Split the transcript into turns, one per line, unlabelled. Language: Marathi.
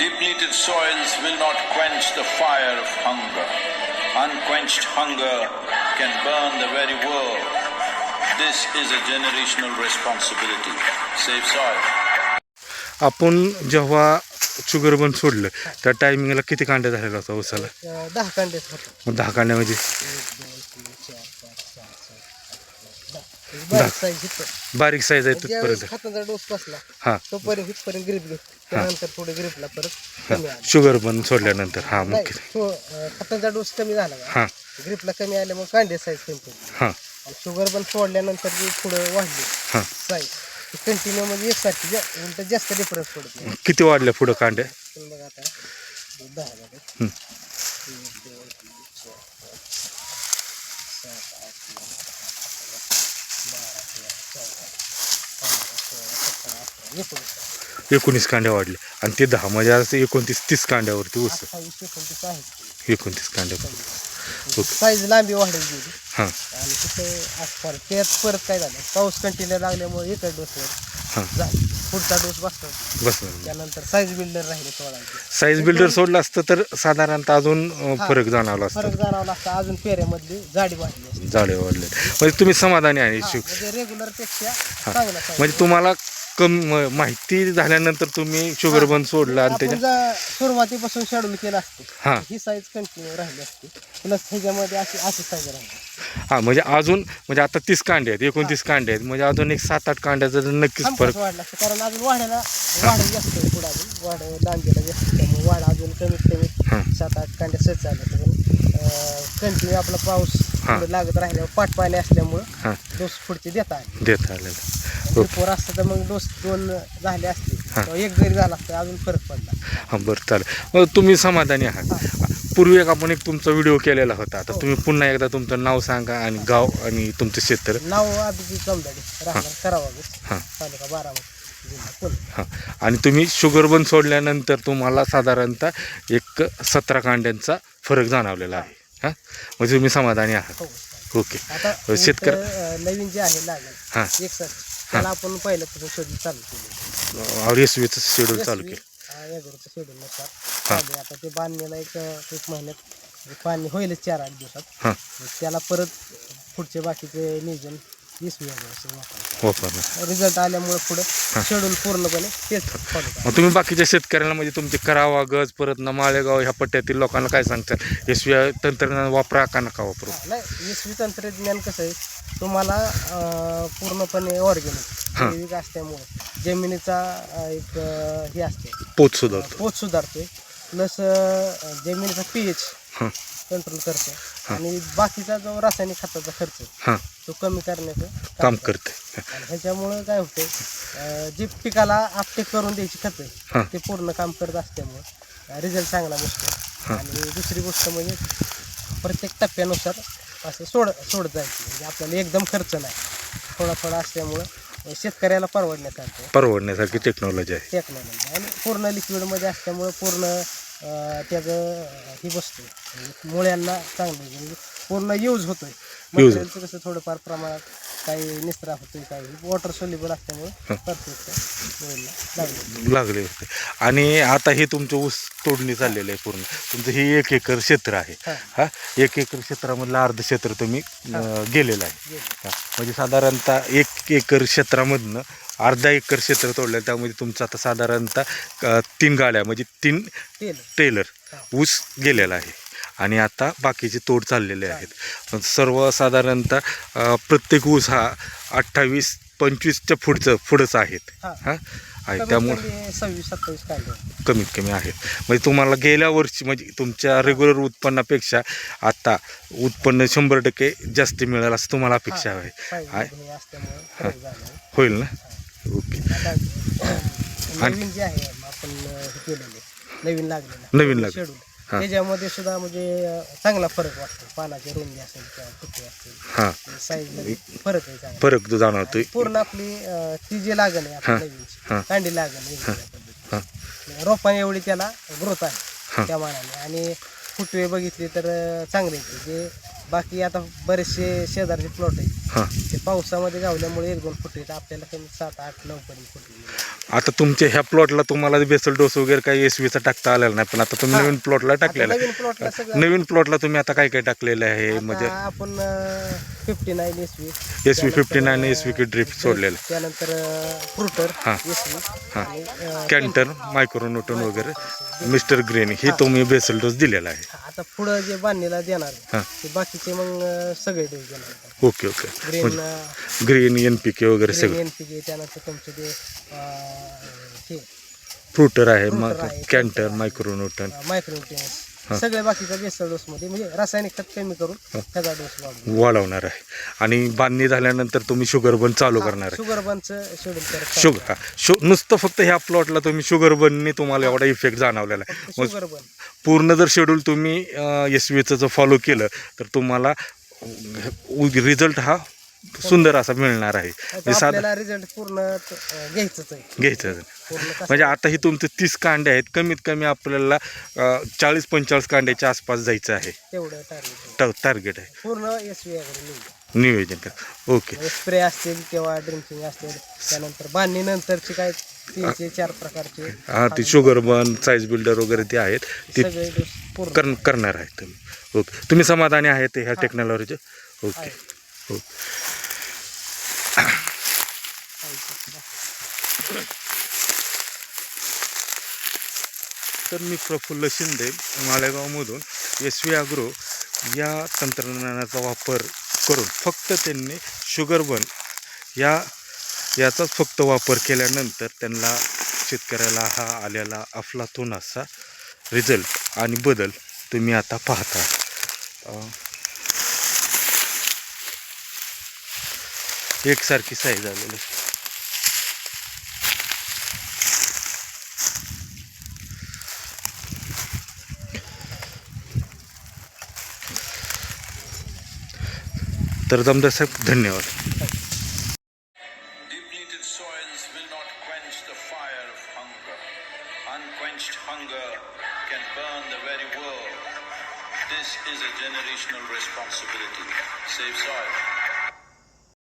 Depleted soils will not quench the fire of hunger. Unquenched hunger can burn the very world. This is a generational responsibility. Save soil.
आपण जेव्हा शुगर बन सोडलं त्या टायमिंगला किती कांड्या झालेला होता उसाला
दहा
मग दहा कांड्यामध्ये
एक दोन तीन चार पाच सहा सात आठ नऊ दहा बारीक साईज
बारीक साईज आहे तिथपर्यंत
डोस बसला
हां.
ग्रीप घेत त्यानंतर पुढे ग्रीपला परत
शुगर बन सोडल्यानंतर. हां
तो अं, खताचा डोस कमी झाला
हां.
ग्रीपला कमी आल्यामुळे कांडे साईज कमी
हां.
शुगर पण सोडल्यानंतर जी पुढे वाढली
हां.
साईज कंटिन्यू म्हणजे एकसारखी जा- उलट जास्त डिफरन्स पडत
किती वाढल्या पुढं कांड्या
पण बघा आता दहा झाले
हं.
एक दोन तीन चार पाच सात आठ नऊ दहा बारा तेरा चौदा पंधरा सोळा सतरा अठरा एकोणीस
कांड्या वाढल्या आणि ते दहा म्हणजे एकोणतीस तीस कांड्यावरती ऊस.
अठ्ठावीस एकोणतीस
कांड्या. ओके
साईज लांबी
हां
आणि तिथं आसपास त्यात परत काय झालं? पाऊस कंटिन्यू लागल्यामुळे एकच डोसवर
हां.
झालं. पुढचा डोस बसला.
बस
त्यानंतर साईज बिल्डर राहिले
साईज बिल्डर सोडलं असतं तर साधारणतः अजून अं,
हां.
फरक जाणवला
फरक
असता
जाणवला लागता अजून पेऱ्यामधली जाडी वाढली असते.
जाळे वाढले. म्हणजे तुम्ही समाधानी आहे
हा,
शु
म्हणजे रेग्युलरपेक्षा चांगला size.
म्हणजे तुम्हाला कम म- माहिती झाल्यानंतर तुम्ही शुगर बन सोडला आणि
आपण
त्याच्या
जर सुरुवातीपासून शेड्यूल केलं असते
हां.
ही साईज कंटिन्यू राहिली असते. प्लस ह्याच्यामध्ये अशी अशी साईज राहिली.
हां म्हणजे अजून म्हणजे आता तीस कांडे आहेत एकोणतीस कांडे आहेत म्हणजे अजून एक सात आठ कांड्याचा तर नक्कीच फरक
वाढला असतं? कारण अजून वाढायला वाढ जास्त आहे पुढे अजून. वाढ लांबीला जास्त आहे. त्यामुळे वाढ अजून कमीत
हां.
कमी सात आठ कांड्या चालत कंटिन्यू आपला पाऊस
हां.
पुढे लागत राहिल्यावर पाट पाणी असल्यामुळं
हां.
डोस पुढचे देता आले.
देत आलेलं.
रिपोर असतं तर मग डोस दोन झाले असते
हां.
एक जरी झाला असता अजून फरक पडला.
हां बरं चालेल. मग तुम्ही समाधानी आहात. पूर्वी एक आपण एक तुमचा व्हिडिओ केलेला होता. आता. तुम्ही पुन्हा एकदा तुमचं नाव सांगा आणि गाव आणि तुमचं क्षेत्र.
नाव अभिजित जमदाडी राहणार करावा.
हां.
तालुका बारामती
हां. आणि तुम्ही शुगर बन सोडल्यानंतर तुम्हाला साधारणतः एक सतरा कांड्यांचा फरक जाणवलेला आहे. हां? म्हणजे तुम्ही समाधानी आहात.
हो.
ओके. शेतकरी-
नवीन जे आहे लागेल
हां.
आपण पहिल्यापासून शोधून चालू केलं.
शेड्यूल चालू केलं. हां.
आता ते एक एक महिन्यात पाणी होईलच चार आठ दिवसात.
हां.
त्याला परत पुढचे बाकीचे नियोजन वीस वापरायचं.
वापरणार
रिझल्ट आल्यामुळे पुढं शेड्यूल पूर्णपणे तेच
मग तुम्ही बाकीच्या शेतकऱ्यांना म्हणजे तुमचे करावा गज परत ना माळेगाव ह्या पट्ट्यातील लोकांना काय सांगतात एस तंत्रज्ञान वापरा का नका वापरू?
नाही एस तंत्रज्ञान कसं आहे तुम्हाला अं, पूर्णपणे ऑर्गॅनिक
हां.
जैविक असल्यामुळे जमिनीचा अं, एक अं, हे असते
पोत सुधारतो.
पोत सुधारतोय प्लस जमिनीचा पी एच
हां
कंट्रोल करतो आणि बाकीचा जो रासायनिक खताचा खर्च
हां.
तो कमी करण्याचं
काम
करतो. आणि ह्याच्यामुळं काय होतंय अं, जे पिकाला आपटेक करून द्यायची खतं. ते पूर्ण काम करत असल्यामुळं रिझल्ट चांगला बसतो आणि दुसरी गोष्ट म्हणजे प्रत्येक टप्प्यानुसार असं सोड सोडत जायचं. म्हणजे आपल्याला एकदम खर्च नाही. थोडा थोडा असल्यामुळं शेतकऱ्याला परवडण्यासारखं.
परवडण्यासारखी टेक्नॉलॉजी आहे.
टेक्नॉलॉजी आणि पूर्ण लिक्विडमध्ये असल्यामुळं पूर्ण अं, त्याचं हे बसतं म्हणजे मुळ्यांना चांगलं म्हणजे पूर्ण यूज होतोय.
Use
मटेरियलचं कसं थोडंफार प्रमाणात काही निस्त्रा होतोय काही वॉटर सोल्युबल असल्यामुळे परफेक्ट लागलं.
लागले होते. आणि आता हे तुमचं ऊस तोडणी चाललेलं आहे पूर्ण. तुमचं हे एक एकर क्षेत्र आहे.
हां.
हा? एक एकर क्षेत्रामधलं अर्ध क्षेत्र तुम्ही अं, गेलेलं आहे.
गेलं.
हा. म्हणजे साधारणतः एक एकर क्षेत्रामधनं अर्धा एकर क्षेत्र तोडलं आहे. त्यामध्ये तुमचं आता साधारणतः अं, तीन गाड्या म्हणजे तीन टेलर. ऊस गेलेला आहे. आणि आता बाकीचे तोड चाललेले आहेत. सर्वसाधारणतः प्रत्येक ऊस हा अठ्ठावीस पंचवीसच्या पुढचं पुढंच आहेत.
हां.
आहे. त्यामुळे
सव्वीस सत्तावीस
कमीत कमी आहेत. म्हणजे तुम्हाला गेल्या वर्षी म्हणजे तुमच्या रेग्युलर उत्पन्नापेक्षा आता उत्पन्न शंभर टक्के जास्त मिळेल असं तुम्हाला अपेक्षा आहे. होईल ना? ओके.
लागलेलं.
नवीन लागलं.
त्याच्यामध्ये सुद्धा म्हणजे चांगला फरक वाटतो. पानाची रुंदी असेल किंवा फुटे असतील
हां.
साईजमध्ये फरक आहे चांगला.
फरक जाणवतोय.
पूर्ण आपली अं, ती जी लागण आहे आपली. नवीनची
हां.
कांडी लागण वेगवेगळ्या पद्धतीने.
हां.
रोपाने एवढी त्याला ग्रोथ आहे. त्या मानाने. आणि फुटवे बघितले तर अं, चांगले येते जे बाकी आता बरेचसे शेजारचे प्लॉट आहेत.
हां.
ते पावसामध्ये गावल्यामुळे एक दोन फुटे तर आपल्याला कमी सात आठ नऊ पर्यंत फुटले
आता तुमच्या ह्या प्लॉटला तुम्हाला बेसल डोस वगैरे काही एस चा टाकता आलेला नाही पण आता तुम्ही. नवीन प्लॉटला टाकलेला
नवीन प्लॉटला
आहे
सगळं
नवीन प्लॉटला तुम्ही आता काय काय टाकलेलं आहे? म्हणजे
आता आपण fifty nine S V
S V fifty nine S V drip सोडलेलं.
त्यानंतर फ्रुटर
हा.
एस
हा. कॅन्टर मायक्रोनोटन वगैरे. मिस्टर ग्रेन हे तुम्ही बेसल डोस दिलेला आहे.
आता पुढं जे बांधणीला देणार आहे,
हां.
ते बाकीचे मग अं, सगळे डोस देणार
okay okay.
Green
green N P K वगैरे
ग्रीन
सगळं.
एन पी के त्यानंतर तुमचे ते अं, हे.
फ्रुटर आहे
Fruiter
मग
आहे,
कॅन्टर मायक्रोनोटन
मायक्रोन्युट्रियन्स सगळे बाकीचा बेसर डोस मध्ये म्हणजे रासायनिक खत कमी करून त्याचा डोस वाढवू
वाढवणार आहे. आणि बांधणी झाल्यानंतर तुम्ही शुगर बन चालू करणार आहे.
शुगर बनचं शेड्यूल करत
शुगर हा. शु नुसतं फक्त ह्या प्लॉटला तुम्ही शुगर बनने तुम्हाला एवढा इफेक्ट जाणवलेला आहे. मग
शुगर बन
पूर्ण जर शेड्यूल तुम्ही एस व्हीचं जर फॉलो केलं तर तुम्हाला रिझल्ट हा सुंदर असा मिळणार आहे. म्हणजे साधा
आपल्याला रिझल्ट पूर्ण अं, घ्यायचंच आहे.
घ्यायचं
पूर्ण कसं
म्हणजे आता ही तुमचे तीस कांडे आहेत कमीत कमी आपल्याला चाळीस पंचेचाळीस कांड्याच्या आसपास जायचं आहे.
तेवढं टार्गेट
आहे.
पूर्ण एस
नियोजन करा. ओके.
स्प्रे असतील किंवा ड्रिंकिंग असतील त्यानंतर बांधणी नंतरचे काय चार प्रकारचे
हा ते शुगर बन साईज बिल्डर वगैरे ते आहेत. ते
सगळे डोस पूर्ण.
कर करणार आहेत तुम्ही. ओके. तुम्ही समाधानी आहेत ह्या टेक्नॉलॉजीचे ओके. ओके. तर मी प्रफुल्ल शिंदे मालेगावमधून एस व्ही आग्रो या तंत्रज्ञानाचा वापर करून फक्त त्यांनी शुगर बन या याचाच फक्त वापर केल्यानंतर त्यांना शेतकऱ्याला हा आलेला अफलातून असा रिझल्ट आणि बदल तुम्ही आता पाहता. एकसारखी साईज आलेली. तर जमदार साहेब धन्यवाद
soils will not quench the fire hunger. Unquenched hunger can burn the very world. This is a generational responsibility. Save soil.